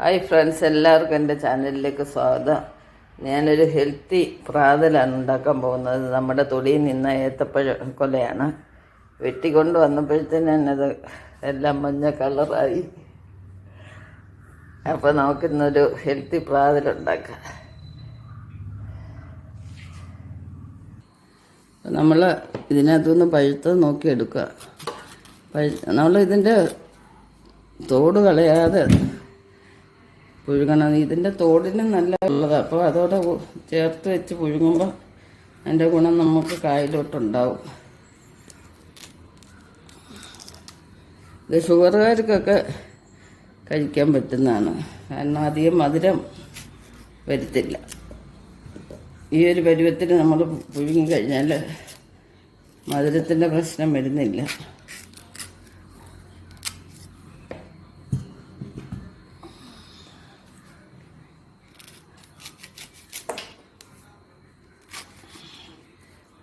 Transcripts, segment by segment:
Hi friends എല്ലാവർക്കും എന്റെ ചാനലിലേക്ക് സ്വാഗതം. ഞാനൊരു ഹെൽത്തി പ്രാതലാണ് ഉണ്ടാക്കാൻ പോകുന്നത്. നമ്മുടെ തൊടിയിൽ നിന്ന് ഏത്തപ്പഴ കൊലയാണ്. വെട്ടിക്കൊണ്ട് വന്നപ്പോഴത്തേന് അത് എല്ലാം മഞ്ഞ കളറായി. അപ്പോൾ നമുക്കിന്നൊരു ഹെൽത്തി പ്രാതലുണ്ടാക്കാം നമ്മൾ ഇതിനകത്തുനിന്ന് പഴുത്തത് നോക്കിയെടുക്കുക. പഴു നമ്മൾ ഇതിന്റെ തോട് കളയാതെ പുഴുങ്ങണം. ഇതിന്റെ തോടിന് നല്ല ഉള്ളത്. അപ്പോൾ അതോടെ ചേർത്ത് വെച്ച് പുഴുങ്ങുമ്പോൾ അതിന്റെ ഗുണം നമുക്ക് കായലോട്ടുണ്ടാവും. ഇത് ഷുഗറുകാർക്കൊക്കെ കഴിക്കാൻ പറ്റുന്നതാണ്. കാരണം അധികം മധുരം വരുത്തില്ല. ഈ ഒരു പരുവത്തിന് നമ്മൾ പുഴുങ്ങി കഴിഞ്ഞാൽ മധുരത്തിന്റെ പ്രശ്നം വരുന്നില്ല.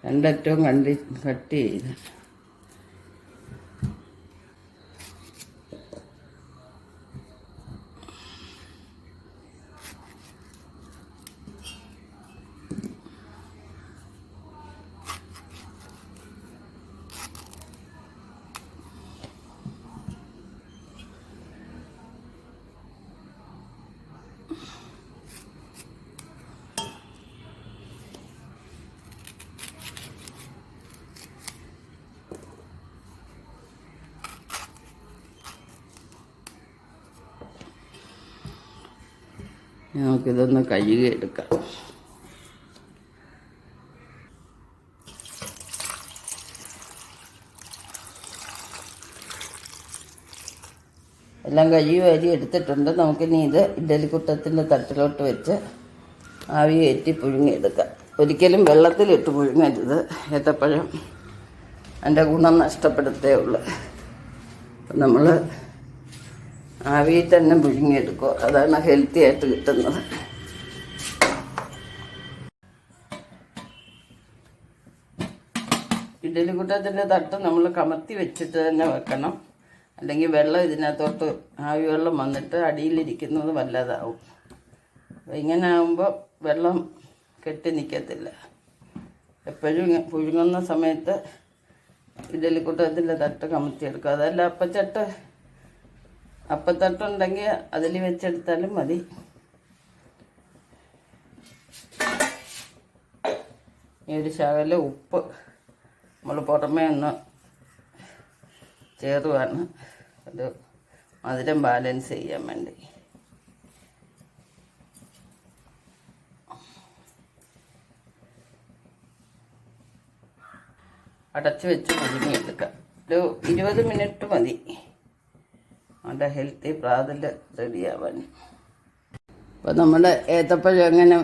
രണ്ടറ്റവും കണ്ടി കട്ട് ചെയ്ത് നമുക്കിതൊന്ന് കഴുകി എടുക്കാം. എല്ലാം കഴുകി വാരി എടുത്തിട്ടുണ്ട്. നമുക്കിനി ഇത് ഇഡലിക്കുട്ടത്തിന്റെ തട്ടിലോട്ട് വെച്ച് ആവി കയറ്റി പുഴുങ്ങിയെടുക്കാം. ഒരിക്കലും വെള്ളത്തിലിട്ട് പുഴുങ്ങരുത്. ഏത്തപ്പഴം അതിന്റെ ഗുണം നഷ്ടപ്പെടുത്തേ ഉള്ളൂ. നമ്മൾ ആവിയിൽ തന്നെ പുഴുങ്ങിയെടുക്കുക അതാണ് ഹെൽത്തി ആയിട്ട് കിട്ടുന്നത്. ഇഡലിക്കുട്ടത്തിന്റെ തട്ട് നമ്മൾ കമത്തി വെച്ചിട്ട് തന്നെ വെക്കണം. അല്ലെങ്കിൽ വെള്ളം ഇതിനകത്തോട്ട് ആവി വെള്ളം വന്നിട്ട് അടിയിലിരിക്കുന്നത് വല്ലതാവും. ഇങ്ങനെ ആകുമ്പോൾ വെള്ളം കെട്ടി നിൽക്കത്തില്ല എപ്പോഴും പുഴുങ്ങുന്ന സമയത്ത് ഇഡലിക്കുട്ടത്തിന്റെ തട്ട് കമത്തിയെടുക്കുക അതല്ല അപ്പച്ചട്ട് അപ്പത്തട്ടുണ്ടെങ്കിൽ അതിൽ വെച്ചെടുത്താലും മതി. ഈ ഒരു ശകല ഉപ്പ് നമ്മൾ പുറമേ ഒന്ന് ചേർവാണ് ഒരു മധുരം ബാലൻസ് ചെയ്യാൻ വേണ്ടി. അടച്ചു വെച്ച് പുഴുങ്ങിയെടുക്കാം ഒരു ഇരുപത് മിനിറ്റ് മതി. നമ്മുടെ ഹെൽത്തി പ്രാതൽ റെഡിയാവാൻ അപ്പോൾ നമ്മുടെ ഏത്തപ്പഴം എങ്ങനെ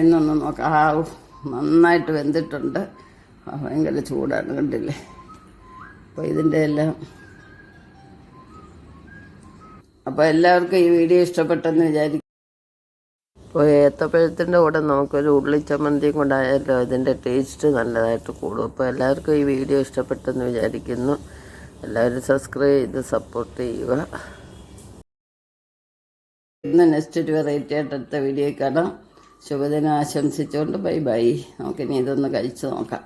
എന്നൊന്ന് നോക്കാം. ആ നന്നായിട്ട് വെന്തിട്ടുണ്ട്. ഭയങ്കര ചൂടാണ് കണ്ടില്ലേ? അപ്പോൾ ഇതിന്റെ എല്ലാം അപ്പോൾ എല്ലാവർക്കും ഈ വീഡിയോ ഇഷ്ടപ്പെട്ടെന്ന് വിചാരിക്കും അപ്പോൾ ഏത്തപ്പഴത്തിന്റെ കൂടെ നമുക്കൊരു ഉള്ളിച്ചമ്മന്തിയും കൊണ്ടായാലോ അതിന്റെ ടേസ്റ്റ് നല്ലതായിട്ട് കൂടും. അപ്പോൾ എല്ലാവർക്കും ഈ വീഡിയോ ഇഷ്ടപ്പെട്ടെന്ന് വിചാരിക്കുന്നു. എല്ലാവരും സബ്സ്ക്രൈബ് ചെയ്ത് സപ്പോർട്ട് ചെയ്യുക. ഇന്ന് നെക്സ്റ്റ് ഒരു വെറൈറ്റി ആയിട്ട് അടുത്ത വീഡിയോ കാണാം ശുഭദിനം ആശംസിച്ചുകൊണ്ട് ബൈ ബൈ നമുക്കിനി ഇതൊന്ന് കഴിച്ചു നോക്കാം.